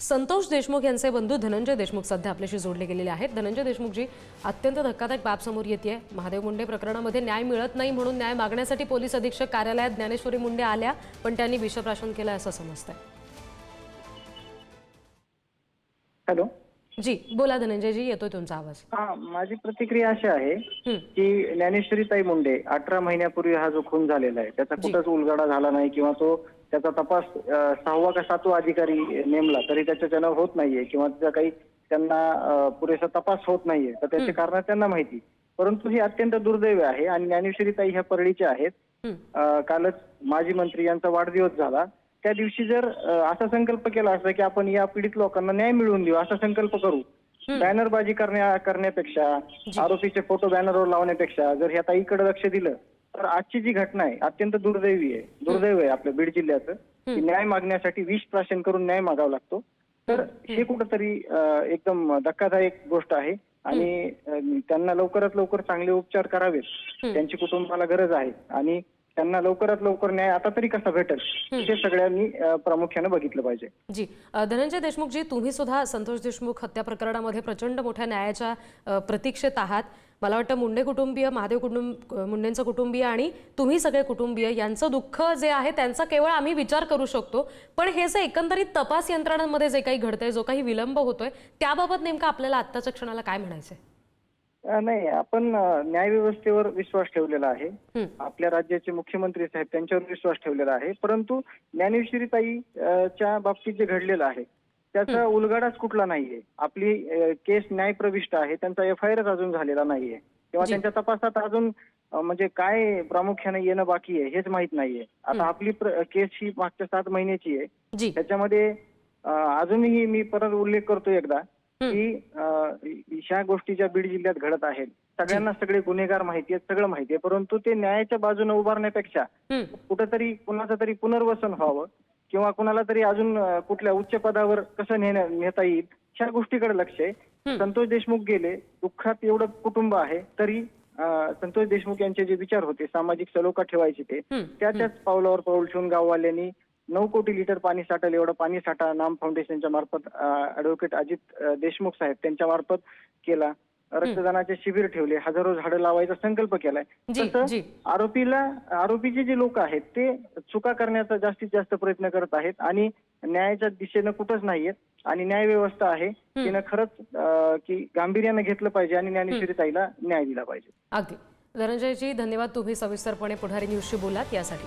संतोष देशमुख यांचे बंधू धनंजय देशमुख सध्या आपल्याशी जोडले गेलेले आहेत. धनंजय देशमुखजी अत्यंत धक्कादायक बाब समोर येते महादेव मुंडे प्रकरणामध्ये न्याय मिळत नाही म्हणून न्याय मागण्यासाठी पोलीस अधीक्षक कार्यालयात ज्ञानेश्वरी मुंडे आल्या पण त्यांनी विषप्राशन केलं असं समजतंय. हॅलो. जी बोला धनंजयजी येतोय तुमचा आवाज. हा माझी प्रतिक्रिया अशी आहे की ज्ञानेश्वरीताई मुंडे अठरा महिन्यापूर्वी हा जो खून झालेला आहे त्याचा कुठंच उलगडा झाला नाही किंवा तो त्याचा तपास सहावा का सातवा अधिकारी नेमला तरी त्याच्यानं होत नाहीये किंवा त्याचा काही त्यांना पुरेसा तपास होत नाहीये. तर त्याचे कारण त्यांना माहिती. परंतु ही अत्यंत दुर्दैव आहे आणि ज्ञानेश्वरीताई ह्या परळीच्या आहेत. कालच माजी मंत्री यांचा वाढदिवस झाला. त्या दिवशी जर असा संकल्प केला असता की आपण या पीडित लोकांना न्याय मिळवून देऊ असा संकल्प करू. बॅनरबाजी करण्या करण्यापेक्षा आरोपीचे फोटो बॅनरवर लावण्यापेक्षा जर ह्या ताईकडे लक्ष दिलं तर आजची जी घटना आहे अत्यंत दुर्दैवी आहे. दुर्दैव आहे आपल्या बीड जिल्ह्याचं. की न्याय मागण्यासाठी विष प्राशन करून न्याय मागावा लागतो. तर हे कुठंतरी एकदम धक्कादायक गोष्ट आहे. आणि त्यांना लवकरात लवकर चांगले उपचार करावेत. त्यांची कुटुंबाला गरज आहे. आणि त्यांना लवकरात लवकर न्याय आता तरी कसा भेटेल? हे सगळ्यांनी प्रामुख्याने बघितलं पाहिजे. जी धनंजय देशमुखजी तुम्ही सुद्धा संतोष देशमुख हत्या प्रकरणामध्ये प्रचंड मोठ्या न्यायाच्या प्रतीक्षेत आहात. मला वाटतं मुंडे कुटुंबीय महादेव कुटुंब मुंडेंचं कुटुंबीय आणि तुम्ही सगळे कुटुंबीय यांचं दुःख जे आहे त्यांचा केवळ आम्ही विचार करू शकतो. पण हे जे एकंदरीत तपास यंत्रणांमध्ये जे काही घडतंय जो काही विलंब होतोय त्याबाबत नेमकं आपल्याला आत्ताच्या क्षणाला काय म्हणायचंय? नाही आपण न्यायव्यवस्थेवर विश्वास ठेवलेला आहे. आपल्या राज्याचे मुख्यमंत्री साहेब त्यांच्यावर विश्वास ठेवलेला आहे. परंतु ज्ञानेश्वरीताई अं, च्या बाबतीत जे घडलेलं आहे त्याचा उलगडाच कुठला नाहीये. आपली केस न्यायप्रविष्ट आहे त्यांचा एफ आय आरच अजून झालेला नाहीये. किंवा. त्यांच्या तपासात अजून म्हणजे काय प्रामुख्याने येणं बाकी आहे हेच माहीत नाहीये. आता आपली केस ही मागच्या सात महिन्याची आहे. त्याच्यामध्ये अजूनही मी परत उल्लेख करतो एकदा. की ह्या गोष्टी ज्या बीड जिल्ह्यात घडत आहेत. सगळ्यांना सगळे गुन्हेगार माहिती आहेत सगळं माहिती आहे. परंतु ते न्यायाच्या बाजूने उभारण्यापेक्षा कुठंतरी कुणाचं तरी पुनर्वसन व्हावं किंवा कुणाला तरी अजून कुठल्या उच्च पदावर कसं नेण्या नेता येईल ह्या गोष्टीकडे लक्ष आहे. संतोष देशमुख गेले दुःखात एवढं कुटुंब आहे तरी संतोष देशमुख यांचे जे विचार होते सामाजिक सलोखा ठेवायचे ते त्या त्याच पावलावर पाऊल ठेवून गाववाल्यांनी नऊ कोटी लिटर पाणी साठल एवढं पाणी साठा नाम फाउंडेशनच्या मार्फत ऍडव्होकेट अजित देशमुख साहेब त्यांच्या मार्फत केला. रक्तदानाचे शिबिर ठेवले हजारो झाडं लावायचा संकल्प केलाय. तसं आरोपीला आरोपीचे जे लोक आहेत ते चुका करण्याचा जास्तीत जास्त प्रयत्न करत आहेत आणि न्यायाच्या दिशेनं कुठंच नाहीयेत आणि न्याय व्यवस्था आहे. तिनं खरंच की गांभीर्यानं घेतलं पाहिजे आणि ज्ञानेश्वरी ताईला न्याय दिला पाहिजे. अगदी. धनंजयजी धन्यवाद तुम्ही सविस्तरपणे पुढारी न्यूजशी बोलात यासाठी.